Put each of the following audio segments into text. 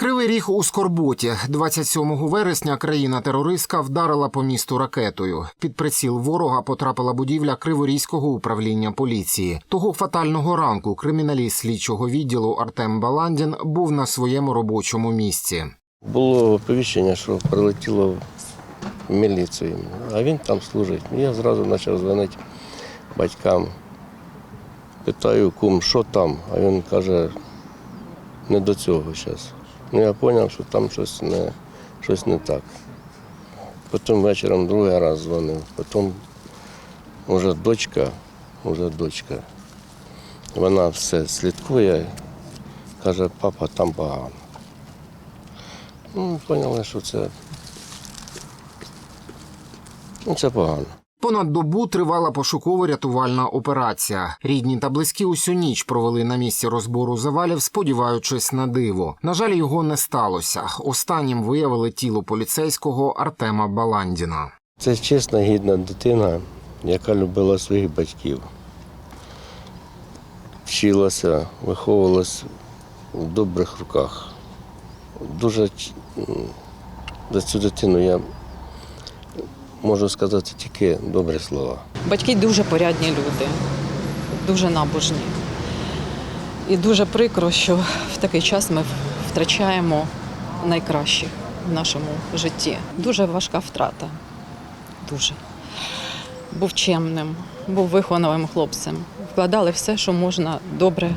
Кривий ріг у Скорботі. 27 вересня країна-терористка вдарила по місту ракетою. Під приціл ворога потрапила будівля Криворізького управління поліції. Того фатального ранку криміналіст слідчого відділу Артем Баландін був на своєму робочому місці. Було оповіщення, що прилетіло в міліцію, а він там служить. Я зразу почав дзвонити батькам. Питаю, кум, що там? А він каже, не до цього зараз. Ну я зрозумів, що там щось не, щось не так. Потім вечором другий раз дзвонив, потім вже дочка, вже дочка. Вона все слідкує, каже, папа, там погано. Ну, поняли, що це, ну, це погано. Понад добу тривала пошуково-рятувальна операція. Рідні та близькі усю ніч провели на місці розбору завалів, сподіваючись на диво. На жаль, його не сталося. Останнім виявили тіло поліцейського Артема Баландіна. Це чесна, гідна дитина, яка любила своїх батьків. Вчилася, виховувалася в добрих руках. Дуже за цю дитину я можу сказати тільки добрі слова. Батьки дуже порядні люди, дуже набожні. І дуже прикро, що в такий час ми втрачаємо найкращих в нашому житті. Дуже важка втрата. Дуже. Був чемним, був вихованим хлопцем. Вкладали все, що можна добре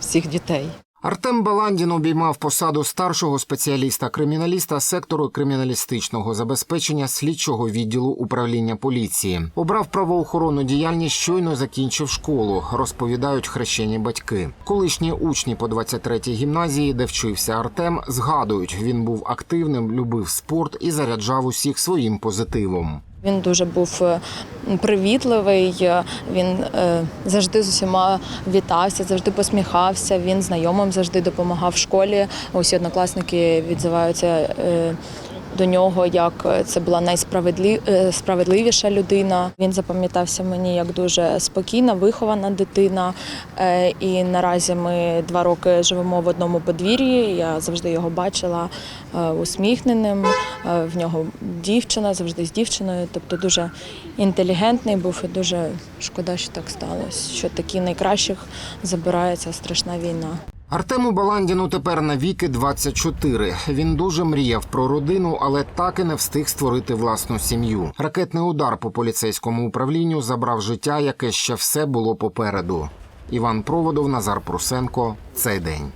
всіх дітей. Артем Баландін обіймав посаду старшого спеціаліста-криміналіста сектору криміналістичного забезпечення слідчого відділу управління поліції. Обрав правоохоронну діяльність, щойно закінчив школу, розповідають хрещені батьки. Колишні учні по 23-й гімназії, де вчився Артем, згадують, він був активним, любив спорт і заряджав усіх своїм позитивом. Він дуже був е, привітливий, е, він е, завжди з усіма вітався, завжди посміхався. Він знайомим завжди допомагав в школі. Усі однокласники відзиваються до нього, як це була найсправедливіша людина. Він запам'ятався мені як дуже спокійна, вихована дитина. Е, І наразі ми два роки живемо в одному подвір'ї. Я завжди його бачила е, усміхненим. Е, В нього дівчина, завжди з дівчиною. Тобто дуже інтелігентний був і дуже шкода, що так сталося. Що такі найкращих забирається страшна війна. Артему Баландіну тепер навіки 24. Він дуже мріяв про родину, але так і не встиг створити власну сім'ю. Ракетний удар по поліцейському управлінню забрав життя, яке ще все було попереду. Іван Проводов, Назар Прусенко. Цей день.